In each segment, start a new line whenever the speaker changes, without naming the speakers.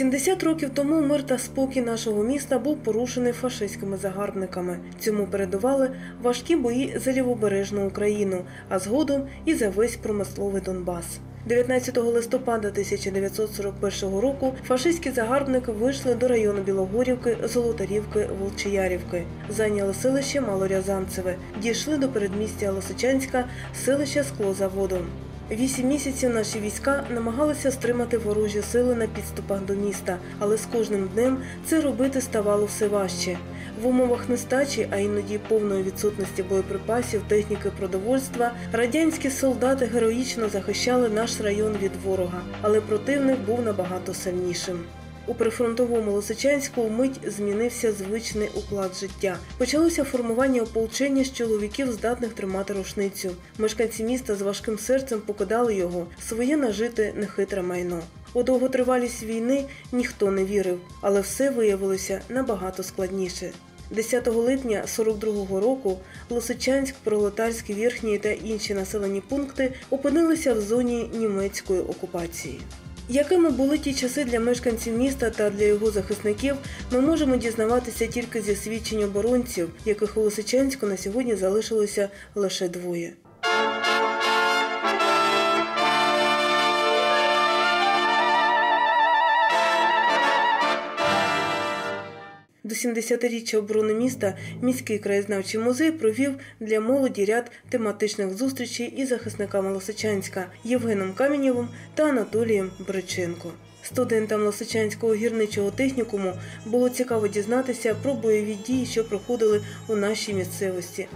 70 років тому мир та спокій нашого міста був порушений фашистськими загарбниками. Цьому передували важкі бої за лівобережну Україну, а згодом і за весь промисловий Донбас. 19 листопада 1941 року фашистські загарбники вийшли до району Білогорівки, Золотарівки, Волчиярівки, зайняли селище Малорязанцеве, дійшли до передмістя Лисичанська, селища Склозаводом. Вісім місяців наші війська намагалися стримати ворожі сили на підступах до міста, але з кожним днем це робити ставало все важче. В умовах нестачі, а іноді повної відсутності боєприпасів, техніки, продовольства, радянські солдати героїчно захищали наш район від ворога, але противник був набагато сильнішим. У прифронтовому Лисичанську вмить змінився звичний уклад життя. Почалося формування ополчення з чоловіків, здатних тримати рушницю. Мешканці міста з важким серцем покидали його, своє нажите нехитре майно. У довготривалість війни ніхто не вірив, але все виявилося набагато складніше. 10 липня 42-го року Лисичанськ, Пролетарський, Верхній та інші населені пункти опинилися в зоні німецької окупації. Якими були ті часи для мешканців міста та для його захисників, ми можемо дізнаватися тільки зі свідчень оборонців, яких у Лисичанську на сьогодні залишилося лише двоє. До 70-річчя оборони міста міський краєзнавчий музей провів для молоді ряд тематичних зустрічей із захисниками Лисичанська Євгеном Камінєвим та Анатолієм Бриченко. Студентам Лисичанського гірничого технікуму було цікаво дізнатися про бойові дії, що проходили у нашій місцевості.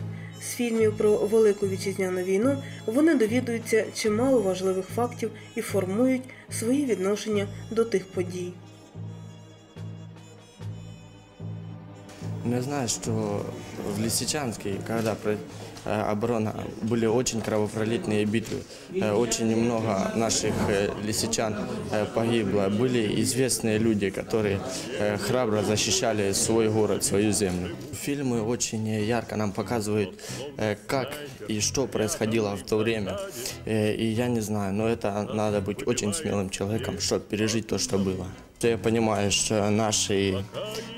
З фільмів про Велику вітчизняну війну вони довідуються чимало важливих фактів і формують свої відношення до тих подій.
Ну, Я знаю, что в Лисичанске, когда э, оборона, были очень кровопролитные битвы. Э, Очень много наших э, лисичан погибло. Были известные люди, которые храбро защищали свой город, свою землю. Фильмы очень ярко нам показывают, как и что происходило в то время. И я не знаю, но это надо быть очень смелым человеком, чтобы пережить то, что было. Понимаю, что наши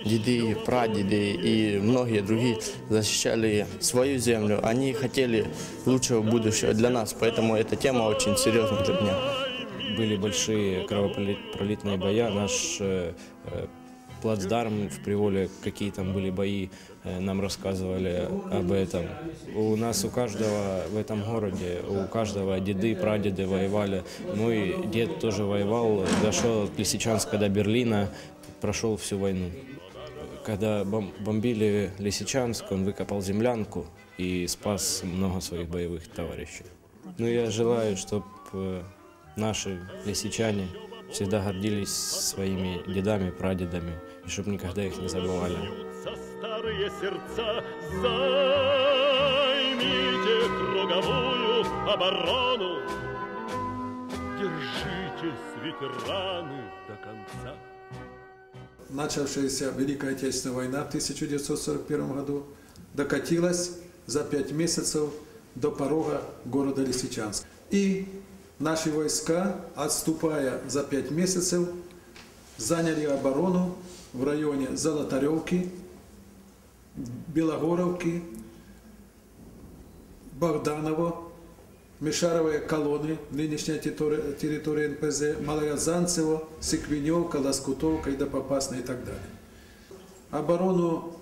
деды, прадеды и многие другие защищали свою землю. Они хотели лучшего будущего для нас, поэтому эта тема очень серьезна для меня.
Были большие кровопролитные боя. Наш э, э, плацдарм в Приволе, какие там были бои, э, нам рассказывали об этом. У нас у каждого в этом городе, у каждого деды, прадеды воевали. Мой дед тоже воевал, дошел от Лисичанска до Берлина, прошел всю войну. Когда бом- бомбили Лисичанск, он выкопал землянку и спас много своих боевых товарищей. Ну, я желаю, чтобы наши лисичане всегда гордились своими дедами, прадедами, и чтобы никогда их не забывали.
За старые сердца займите круговую оборону. Держитесь, ветераны, до конца.
начавшаяся Великая Отечественная война в 1941 году докатилась за пять месяцев до порога города Лисичанск. И наши войска, отступая за пять месяцев, заняли оборону в районе Золотаревки, Белогоровки, Богданово, Мишаровые колонны, нынешняя территория, территория НПЗ, Малоязанцево, Секвеневка, Лоскутовка и до Попасной и так далее. Оборону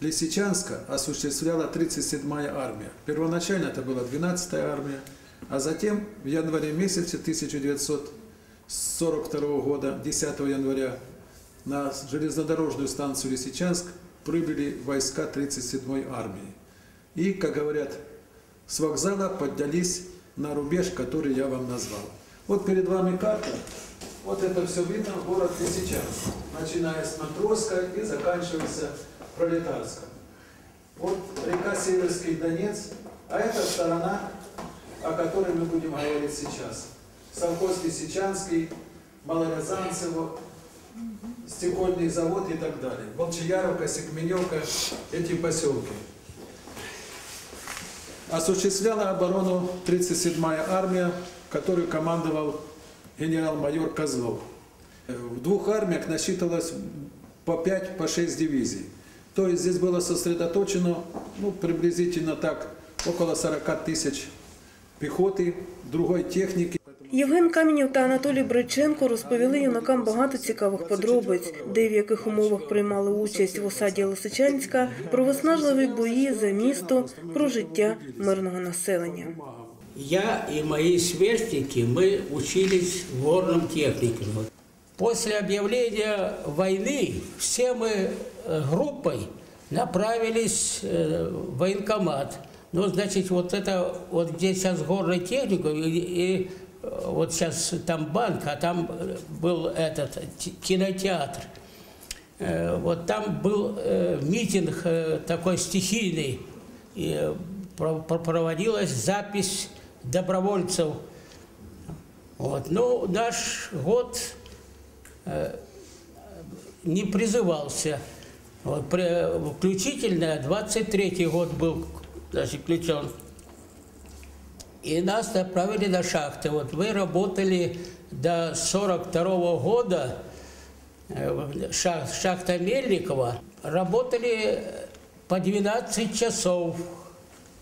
Лисичанска осуществляла 37-я армия. Первоначально это была 12-я армия, а затем в январе месяце 1942 года, 10 января, на железнодорожную станцию Лисичанск прибыли войска 37-й армии. И, как говорят, с вокзала поднялись на рубеж, который я вам назвал. Вот перед вами карта. Вот это все видно, город Лисичанск. Начиная с Матросска и заканчивается Пролетарском. Вот река Северский Донец, а это сторона, о которой мы будем говорить сейчас. Совхоз Лисичанский, Малорязанцево, стекольный завод и так далее. Волчияровка, Секменевка, эти поселки. Осуществляла оборону 37-я армия, которой командовал генерал-майор Козлов. В двух армиях насчитывалось по 5, по 6 дивизий. То есть здесь было сосредоточено ну, приблизительно так около 40 тысяч пехоты, другой техники.
Євген Камінів та Анатолій Бриченко розповіли юнакам багато цікавих подробиць, де в яких умовах приймали участь в осаді Лисичанська, про виснажливі бої за місто, про життя мирного населення.
Я и мои сверстники, мы учились в горном техникуме. После объявления войны все мы э, группой направились э, в военкомат. Ну, значит, вот это, вот где сейчас горный техникум, и, и, э, вот сейчас там банк, а там был этот кинотеатр. Э, Вот там был э, митинг такой стихийный, и про- про- проводилась запись добровольцев. Вот. Ну, наш год не призывался. Вот, включительно 23-й год был значит, включен. И нас направили на шахты. Вот вы работали до 42 года, э, шах- шахта Мельникова, работали по 12 часов.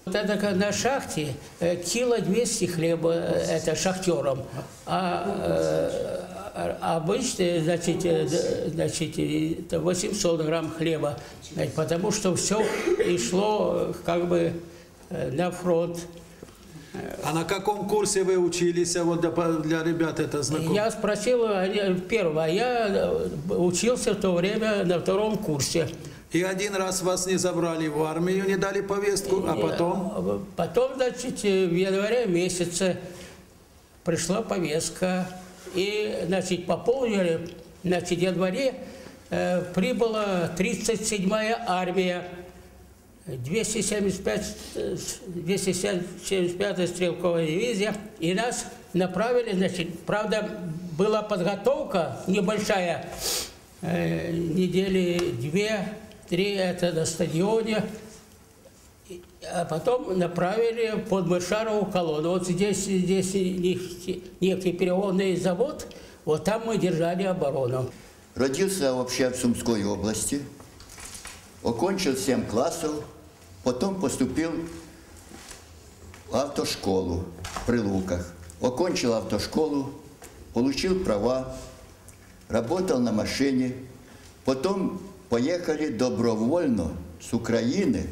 Вот это как на шахте э, кило 200 хлеба, э, это шахтерам, а а обычно, значит, э, значит, э, это 800 грамм хлеба, Значит, потому что все и шло э, как бы на фронт.
А на каком курсе вы учились? А вот для, ребят это знакомо.
Я спросил первого, а я учился в то время на втором курсе.
И один раз вас не забрали в армию, не дали повестку, а потом...
Потом, значит, в январе месяце пришла повестка. И, значит, пополнили, значит, в январе э, прибыла 37-я армия, 275, э, 275-я стрелковая дивизия, и нас направили, значит, правда, была подготовка небольшая, э, недели две-три, это на стадионе, а потом направили под Мышарову колонну. Вот здесь, здесь нефти- нефтепереводный завод, вот там мы держали оборону.
Родился вообще в Сумской области, окончил 7 классов, потом поступил в автошколу в Прилуках. Окончил автошколу, получил права, работал на машине, потом поехали добровольно с Украины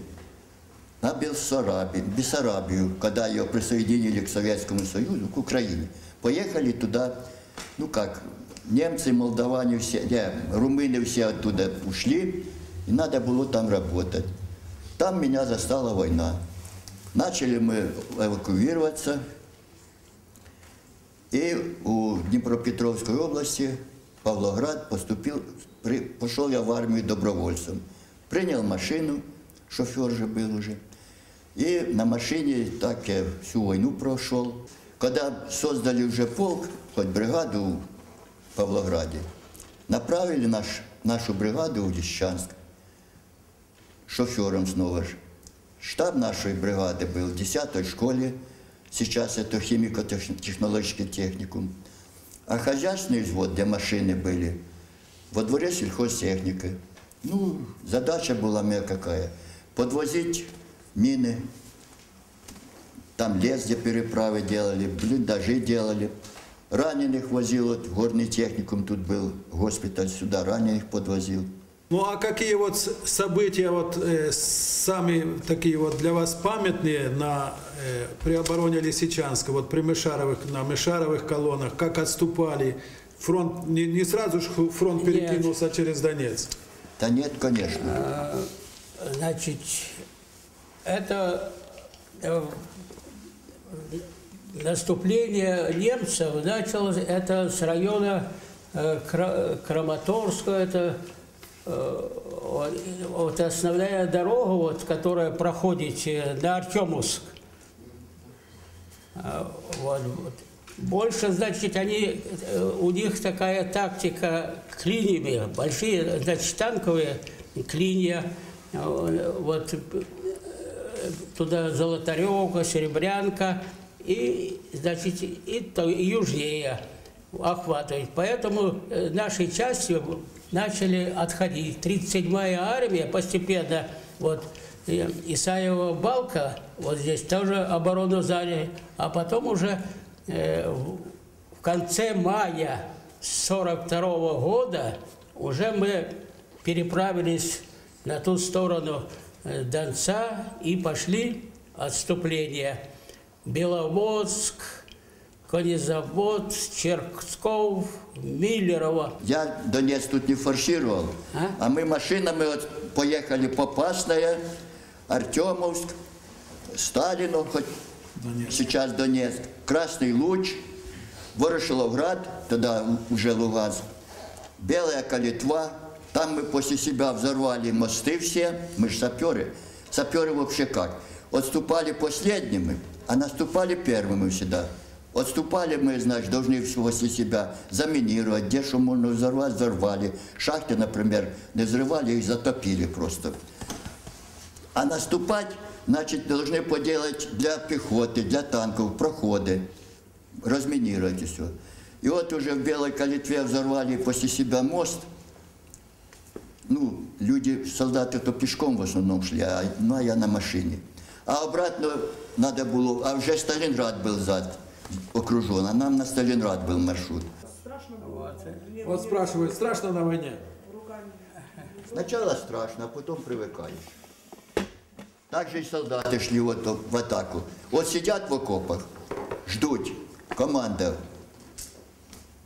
на Бессарабию, Бессарабию, когда ее присоединили к Советскому Союзу, к Украине. Поехали туда, ну как, немцы, молдаване, все, не, румыны все оттуда ушли, и надо было там работать. Там меня застала война. Начали мы эвакуироваться, и у Днепропетровской области, Павлоград, поступил, при- пошел я в армию добровольцем. Принял машину, шофер же был уже. И на машине так я всю войну прошел. Когда создали уже полк, хоть бригаду в Павлограде, направили наш, нашу бригаду в Лещанск шофером снова же. Штаб нашей бригады был в 10 школе, сейчас это химико-технологический техникум. А хозяйственный взвод, где машины были, во дворе сельхозтехника. Ну, задача была моя какая? Подвозить мины, там лес, где переправы делали, блиндажи делали. Раненых возил, вот, горный техникум тут был госпиталь, сюда раненых подвозил.
Ну а какие вот события вот э, самые такие вот для вас памятные на э, при обороне Лисичанска, вот при Мышаровых, на Мышаровых колоннах, как отступали? Фронт не, не сразу же фронт
Нет.
перекинулся через Донецк.
Да нет, конечно.
Значит, это э, наступление немцев началось это с района э, Кра- Краматорска, это э, вот, основная дорога, вот, которая проходит на Артемовск. А, Вот, вот. Больше, значит, они, у них такая тактика клиньями, большие, значит, танковые клинья, вот туда Золотаревка, Серебрянка и, значит, и, и южнее. охватывать. Поэтому э, нашей частью начали отходить. 37-я армия постепенно, вот, Исаева Балка, вот здесь тоже оборону заняли, а потом уже э, в конце мая 42 года уже мы переправились на ту сторону Донца и пошли отступление. Беловодск, Конезавод, Черксков, Миллерово.
Я Донец тут не форсировал,
А?
а мы машинами вот поехали Попасная, Артемовск, Сталину, хоть сейчас Донецк, Красный Луч, Ворошиловград, тогда уже Луганск, Белая Калитва. Там мы после себя взорвали мосты все, мы же саперы. Саперы вообще как? Отступали последними, а наступали первыми всегда. Отступали мы, значит, должны после себя заминировать, где что можно взорвать, взорвали. Шахты, например, не взрывали, их затопили просто. А наступать, значит, должны поделать для пехоты, для танков проходы, разминировать и все. И вот уже в Белой Калитве взорвали после себя мост. Ну, люди, солдаты то пешком в основном шли, а, ну, а я на машине. А обратно надо было, а уже Сталинград был зад окружен, а нам на Сталинград был маршрут.
Вот спрашивают, страшно на войне?
Сначала страшно, а потом привыкаешь. Так же и солдаты шли вот в атаку. Вот сидят в окопах, ждут, команда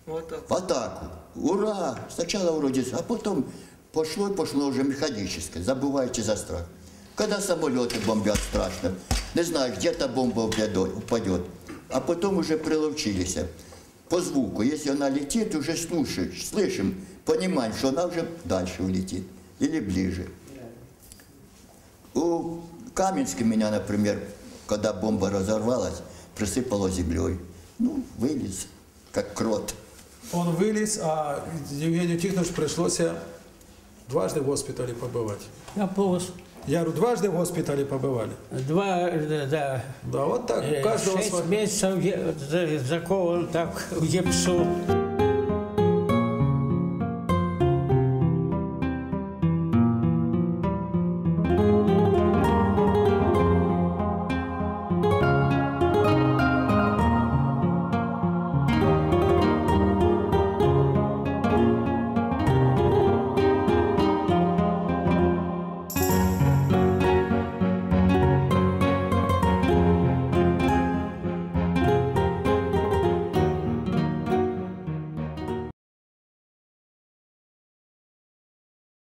в атаку. Ура! Сначала вроде, а потом пошло и пошло уже механическое, забываете за страх. Когда самолеты бомбят страшно, не знаешь, где-то бомба упадет. А потом уже приловчились. По звуку, если она летит, уже слушаешь, слышим, понимаем, что она уже дальше улетит или ближе. У Каменска меня, например, когда бомба разорвалась, присыпало землей. Ну, вылез, как крот.
Он вылез, а Евгению Тихоновичу пришлось дважды в госпитале побывать.
Я полос.
Я говорю, дважды в госпитале побывали.
Два, э, да,
Да, вот так, у
э,
каждого
шесть
свой.
месяцев закован так в гипсу.